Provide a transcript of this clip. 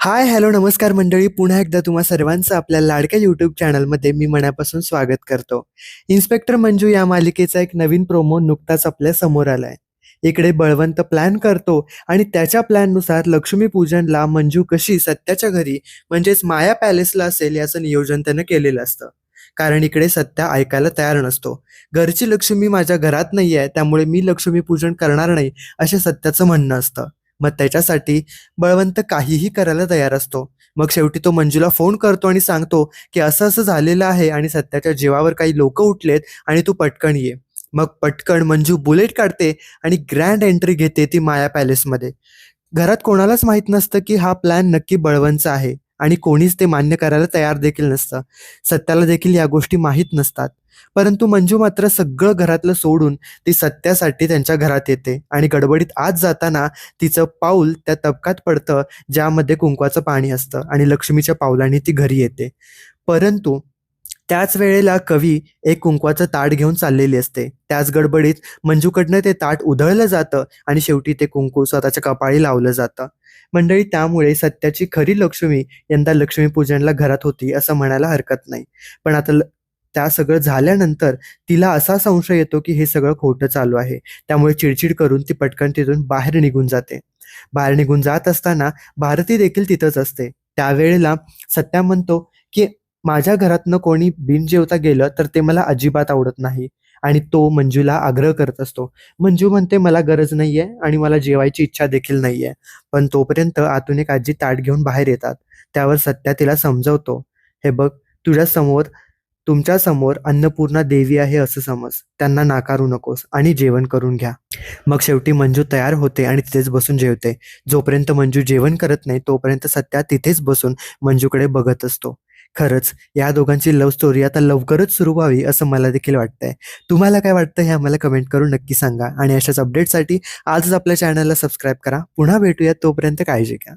Hi hello नमस्कार मंडळी. पुन्हा एकदा तुम्हा सर्वांचं आपल्या लाडक्या यूट्यूब चॅनलमध्ये मी मनापासून स्वागत करतो. इन्स्पेक्टर मंजू या मालिकेचा एक नवीन प्रोमो नुकताच आपल्यासमोर आलाय. इकडे बळवंत प्लॅन करतो आणि त्याच्या प्लॅननुसार लक्ष्मीपूजनला मंजू कशी सत्याच्या घरी म्हणजेच माया पॅलेसला असेल याचं नियोजन त्यानं केलेलं असतं. कारण इकडे सत्या ऐकायला तयार नसतो. घरची लक्ष्मी माझ्या घरात नाही आहे त्यामुळे मी लक्ष्मीपूजन करणार नाही असे सत्याचं म्हणणं असतं. मग त्याच्यासाठी बळवंत काहीही करायला तयार असतो. मग शेवटी तो मंजूला फोन करतो आणि सांगतो की असं असं झालेलं आहे आणि सत्याच्या जीवावर काही लोक उठलेत आणि तू पटकन ये. मग पटकन मंजू बुलेट काढते आणि ग्रँड एंट्री घेते ती माया पॅलेसमध्ये घरात कोणालाच माहीत नसतं की हा प्लॅन नक्की बळवंतचा आहे. आणि कोणीच ते मान्य करायला तयार देखील नसतं. सत्याला देखील या गोष्टी माहीत नसतात. परंतु मंजू मात्र सगळं घरातलं सोडून ती सत्यासाठी त्यांच्या घरात येते आणि गडबडीत आत जाताना तिचं पाऊल त्या तबकात पडतं ज्यामध्ये कुंकवाचं पाणी असतं आणि लक्ष्मीच्या पावलाने ती घरी येते. परंतु त्याच वेळेला कवी एक कुंकवाचं ताट घेऊन चाललेली असते. त्याच गडबडीत मंजूकडनं ते ताट उधळलं जातं आणि शेवटी ते कुंकू स्वतःच्या कपाळी लावलं जातं. मंडळी त्यामुळे सत्याची खरी लक्ष्मी यंदा लक्ष्मीपूजनला घरात होती असं म्हणायला हरकत नाही. पण आता ल- त्या सगळं झाल्यानंतर तिला असा संशय येतो की हे सगळं खोटं चालू आहे. त्यामुळे चिडचिड करून ती पटकन तिथून बाहेर निघून जाते. बाहेर निघून जात असताना भारती देखील तिथंच असते. त्यावेळेला सत्या म्हणतो की माझ्या घरातनं कोणी बिन जेवता गेलं तर ते मला अजिबात आवडत नाही. आणि तो मंजूला आग्रह करत असतो मंजू म्हणते मला गरज नाहीये आणि मला जेवायची इच्छा देखील नाहीये. पण तोपर्यंत आतून एक आजी ताट घेऊन बाहेर येतात. त्यावर सत्या तिला समजवतो. हे बघ तुझ्या समोर तुमच्यासमोर अन्नपूर्णा देवी आहे असं समज. त्यांना नाकारू नकोस आणि जेवण करून घ्या. मग शेवटी मंजू तयार होते आणि तिथेच बसून जेवते. जोपर्यंत मंजू जेवण करत नाही तोपर्यंत सत्या तिथेच बसून मंजूकडे बघत असतो. खरंच या दोघांची लव्ह स्टोरी आता लवकरच सुरू व्हावी असं मला देखील वाटतंय. तुम्हाला काय वाटतं हे आम्हाला कमेंट करून नक्की सांगा आणि अशाच अपडेटसाठी आजच आपल्या चॅनलला सबस्क्राईब करा. पुन्हा भेटूया तोपर्यंत काळजी घ्या.